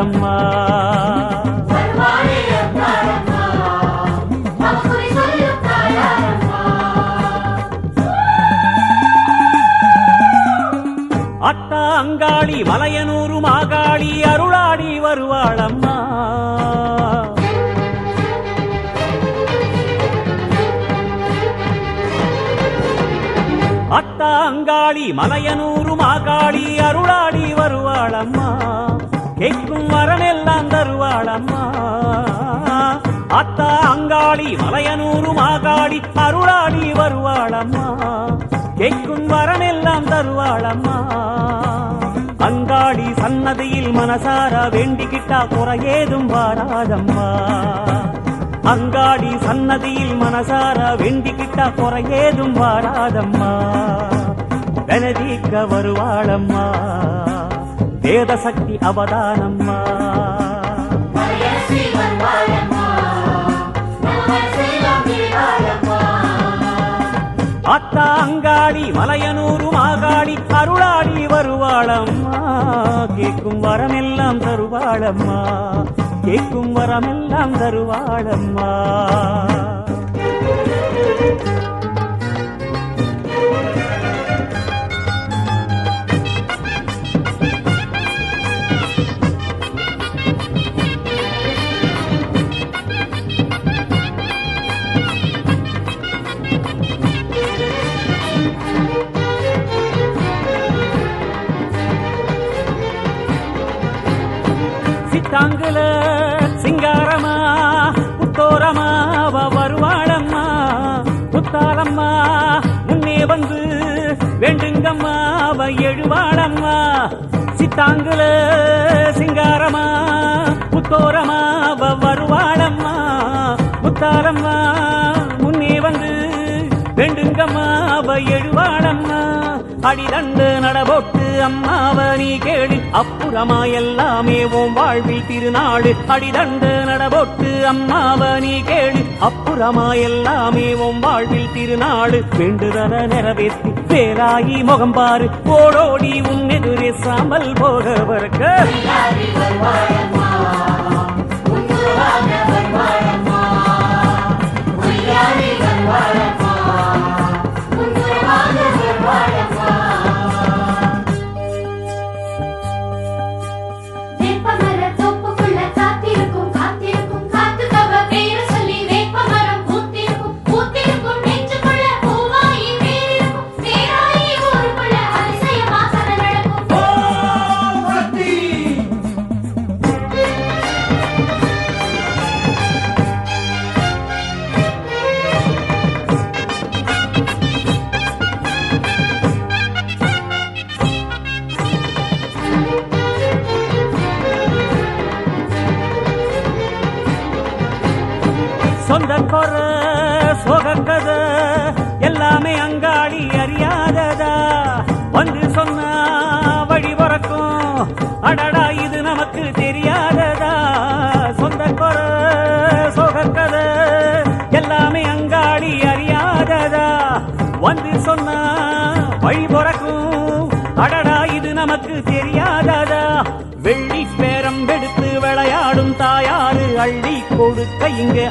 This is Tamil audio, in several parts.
அங்காரம்மா வருவாளே அங்காளி மலையனூரு மாகாளி அருளாடி வருவாளம்மா. அத்தா மலையனூறு மாகாளி அருளாடி வருவாளம்மா. கேட்கும் வரமெல்லாம் தருவாளம்மா. அத்தா அங்காளி மலையனூரு மாகாளி அருளாடி வருவாளம்மா. கேட்கும் வரமெல்லாம் தருவாளம்மா. அங்காடி சன்னதியில் மனசார வேண்டிக்கிட்டா குறையேதும் வாராதம்மா. அங்காடி சன்னதியில் மனசார வேண்டிக்கிட்டா குறையேதும் வாராதம்மா. கனதிக்க வருவாளம்மா. வேதசக்தி அவதானம்மா. அத்தா அங்காடி மலையனூரு மாகாடி அருளாடி வருவாளம்மா. கேட்கும் வரமெல்லாம் தருவாளம்மா. கேட்கும் வரமெல்லாம் தருவாளம்மா. எழுவாளம்மா சித்தாங்குல சிங்காரமா புத்தோரமா வருவாடம்மா முத்தாரம்மா முன்னே வந்து வெண்டுங்கம்மா எழுவாடம்மா அடிதண்டு நடபோட்டு அம்மாவ நீ கேடு அப்புறமா எல்லாமே உன் வாழ்வில் திருநாடு அடிதண்டு நடபோட்டு அம்மாவ நீ கேடு அப்புறமா எல்லாமே உன் வாழ்வில் திருநாடு வேண்டுதல நிறைவேற்றி பேராயி முகம் பாரு. ஓடோடி உன் எதிரே சாமல் போக வரக்க யாரி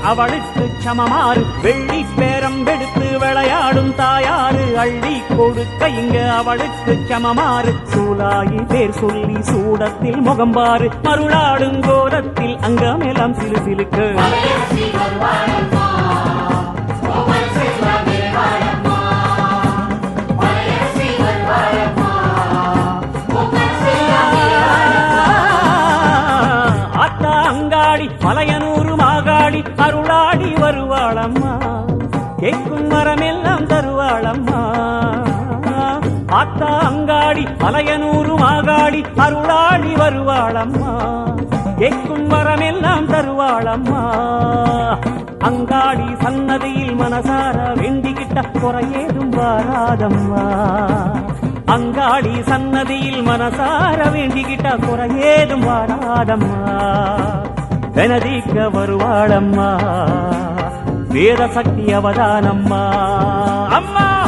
அவளுக்கு சமமாறு. வெள்ளி பேரம் எடுத்து விளையாடும் தாயாறு. அள்ளி கொடுக்க இங்க அவளுக்கு சமமாறு. சூலாயி பேர் சொல்லி சூடத்தில் முகம்பாறு மருளாடும் கோலத்தில் அங்கமெல்லாம் சிலு சிலுக்கு. அங்காடி மலையனூரு மாகாடி அருளாடி வருவாளம்மா. கேட்கும் வரமெல்லாம் தருவாளம்மா. அங்காடி சன்னதியில் மனசார வேண்டிக்கிட்ட குறையேதும் வாராதம்மா. அங்காடி சன்னதியில் மனசார வேண்டிக்கிட்ட குறையேதும் வாராதம்மா. கனதிக்க வருவாளம்மா. வேத சக்தி அவதானம்மா அம்மா!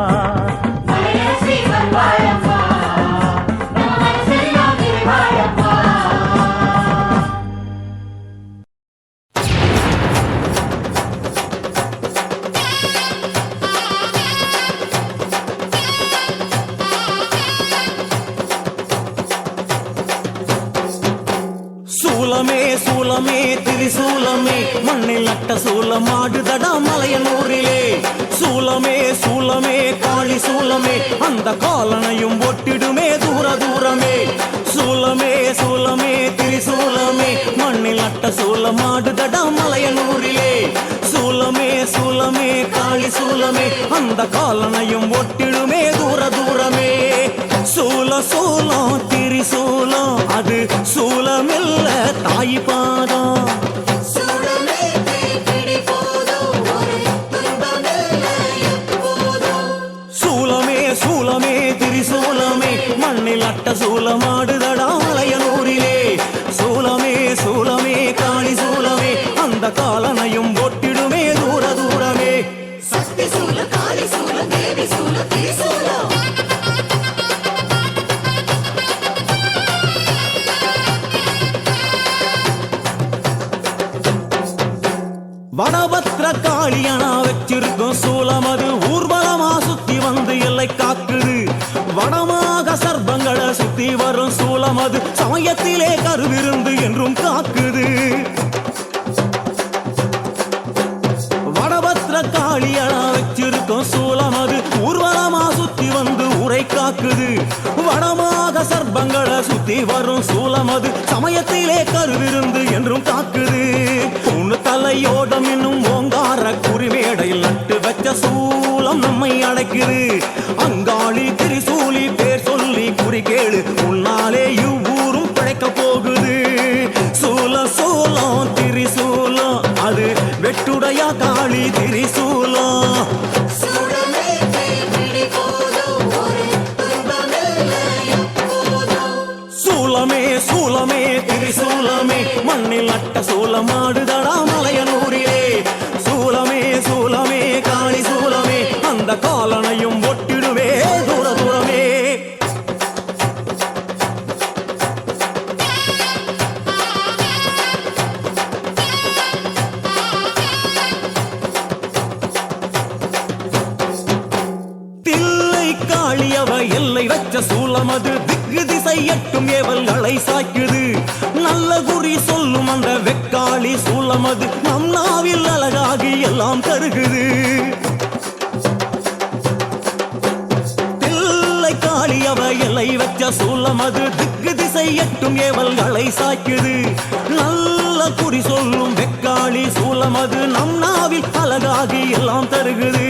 சூலமே அந்த காலனையும் ஒட்டிடுமே தூர தூரமே. சூலமே சூலமே திரிசூலமே. மண்ணில் நட்ட சூலமாடுதடா மலையனூரிலே சூலமே சூலமே காளி சூலமே அந்த காலனையும் ஒட்டிடுமே தூர தூரமே. சூல சூலம் திரிசூலம் அது சூலமில்ல தாய் பாதம். வடபத்திர காளியனா வச்சிருக்கும். சூலம் அது ஊர்வலமா சுத்தி வந்து உரை காக்குது. வடமாக சர்ப்பங்களை சுத்தி வரும் சூலம் அது சமயத்திலே கருவிருந்து என்றும் காக்குது. பொண்ணு தலையோடம் இன்னும் ஓங்கார குறிமேடையில் நட்டு வச்ச சூலம் நம்மை அடைக்குது. அங்காளி திரிசூலி பேர் சொல்லி குறி கேளு. உன்னாலே இவ்வூரும் பிழைக்க போகுது. சூல சூலம் ஒரு துன்பமில்லை எப்போதும். சூலமே சூலமே திரிசூலமே மண்ணில் நட்ட சூலமாடுதடா நல்ல குறி சொல்லும் அந்த வெக்காளி சூலமது நம் நாவில் அழகாகி எல்லாம் தருகுது தில்லை காளியவ எல்லை வச்ச சூலமது திக்கு திசை எட்டும் ஏவல்களை சாய்க்குது. நல்ல குறி சொல்லும் வெக்காளி சூலமது நம் நாவில் அழகாகி எல்லாம் தருகுது.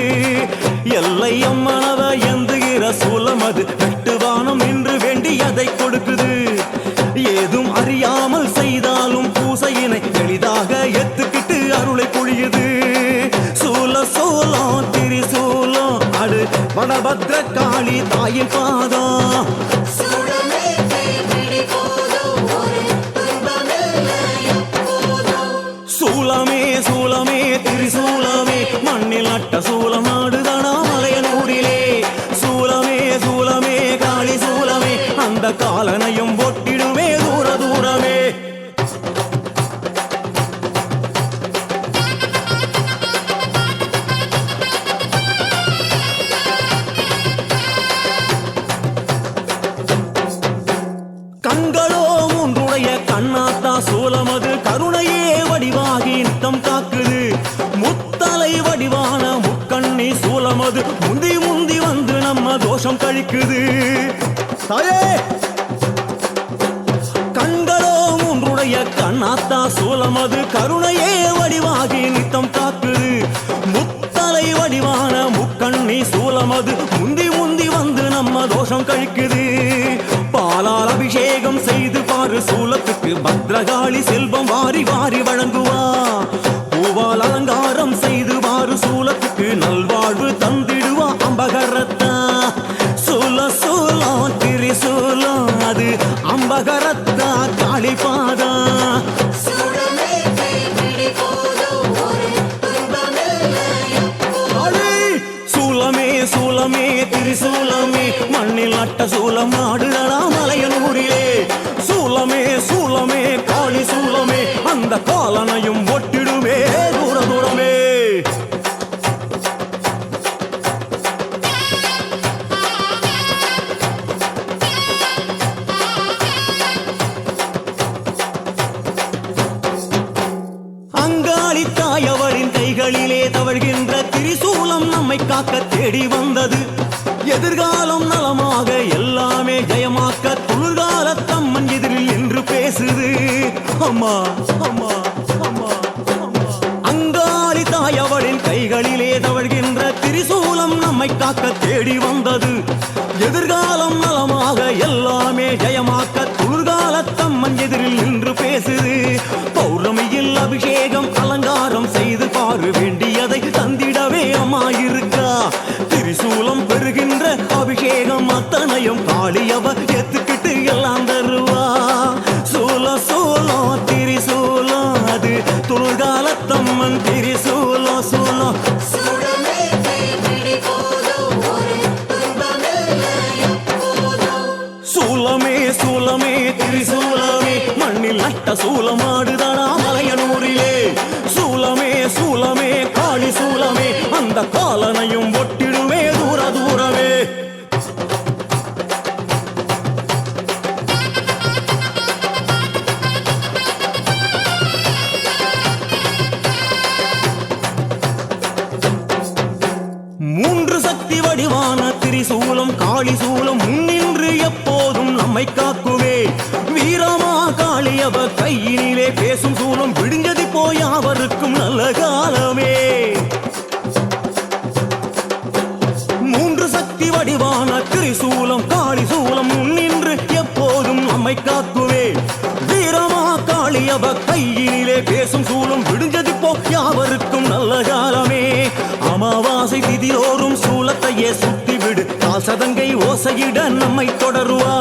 எல்லை அம்மனவ எந்துகிற சூலமது வெட்டுவானம் என்று வேண்டி அதை கொடுக்குது. ஏதும் அறியாமல் செய்தாலும் பூசையினை எளிதாக எத்துக்கிட்டு அருளை பொழியுது. சூல திரி திரிசூலம் அடு வடபத்ர காளி தாயின் பாதம். அது முந்தி முந்தி வந்து நம்ம தோஷம் கழிக்குது. தாயே கண்களோ ஒன்றுடைய கண்ணாத்தா சூலமது கருணையே வடிவாகி நித்தம் காக்குது. முத்தலை வடிவான முக்கண்ணி சூலமது முந்தி முந்தி வந்து நம்ம தோஷம் கழிக்குது. பாலால் அபிஷேகம் செய்து பாரு சூலத்துக்கு. பத்ரகாளி செல்வம் வாரி வாரி வழங்குவார் பட்ட சூலம் ஆடுடலாம் மலையனூரிலே சூலமே சூலமே காளி சூலமே அந்த காலனையும் ஒட்டிடுமே தூர தூரமே. அங்காளி தாயவரின் கைகளிலே தவழ்கின்ற திரிசூலம் நம்மை காக்க தேடி வந்த எதிர்காலம் நலமாக எல்லாமே ஜெயமாக்க குளிர்காலத்தம்மன் எதிரில் நின்று ஆட்ட சூலமாடுதானா சதங்கை ஓசையிட நம்மை தொடருவார்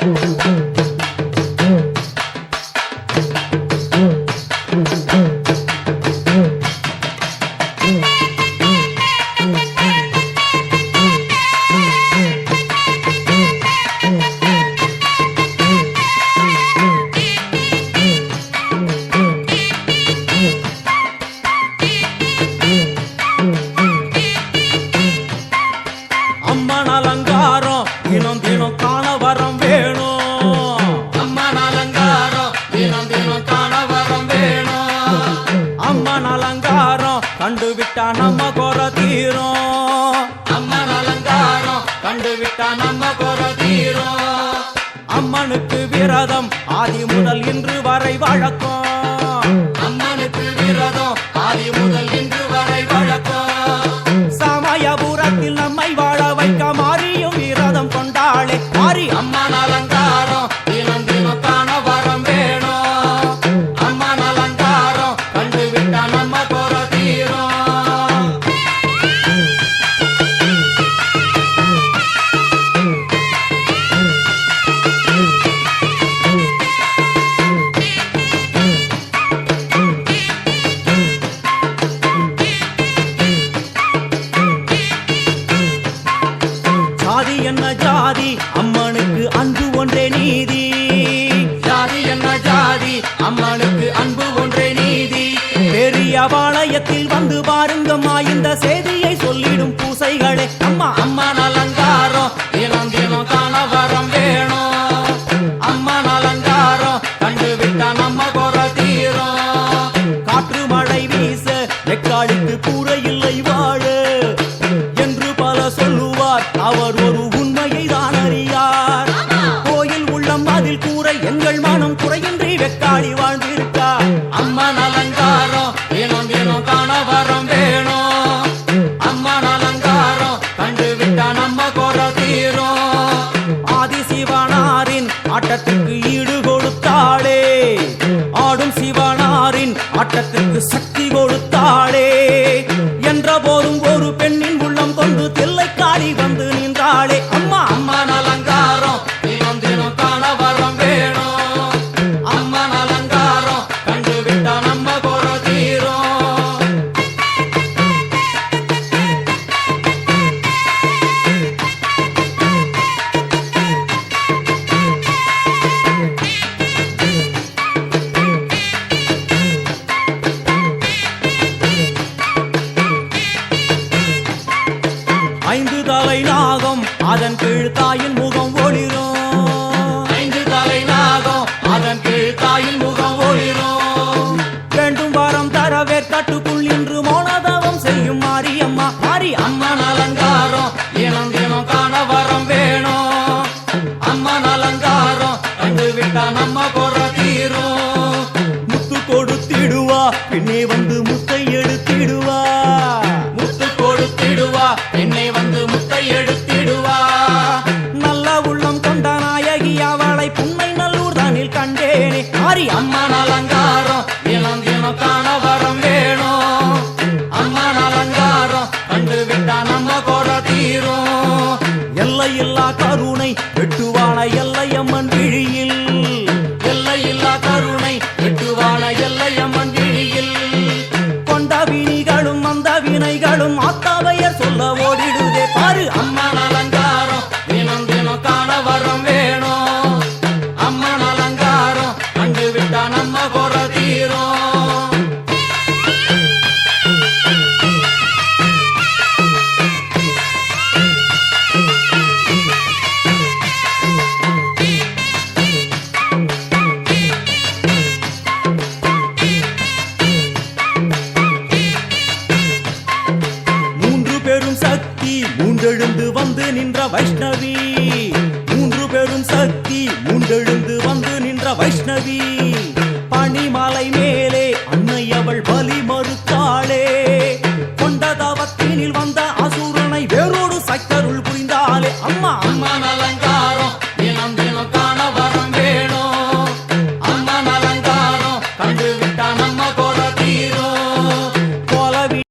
Mm-hmm. இன்று வரை வழக்கம். அம்மனுக்கு விரதம் ஆதி முதல் இன்று வரை வழக்கம். சமயபுரத்தில் நம்மை வாழ வைக்க மாறியும் விரதம் கொண்டாளே. மாறி அம்மா நேரத்தில் வந்து பாருங்கம்மா இந்த செய்தியை சொல்லிடும் பூசைகளே. அம்மா அம்மா நலங்காரம். தினம் தினம் கணவரம் வேணும். அம்மா நலங்காரம். கண்டு விட்டா நம்ம குறை தீரும். காற்று மழை வீச வெக்காளிக்கு கூற இல்லை வாழ. என்று பல சொல்லுவார். அவர் ஒரு உண்மையை தான் அறியார். கோயில் உள்ளம் அதில் கூற எங்கள் மனம் குறையின்றி வெக்காளி வாழ்ந்து ஆட்டத்துக்கு சக்தி கொடுத்தாளே. எல்லையில்லா கருணை வெட்டுவான எல்லையம்மன் விழியில். எல்லையில்லா கருணை வெட்டுவான எல்லையம்மன் விழியில். கொண்ட வினிகளும் வந்த வினைகளும் அத்தாவையர் சொல்ல ஓடிடுதே பாரு அம்மா நின்ற வைஷ்ணவி. மூன்று பெரும் சக்தி மூன்றெழுந்து வந்து நின்ற வைஷ்ணவி.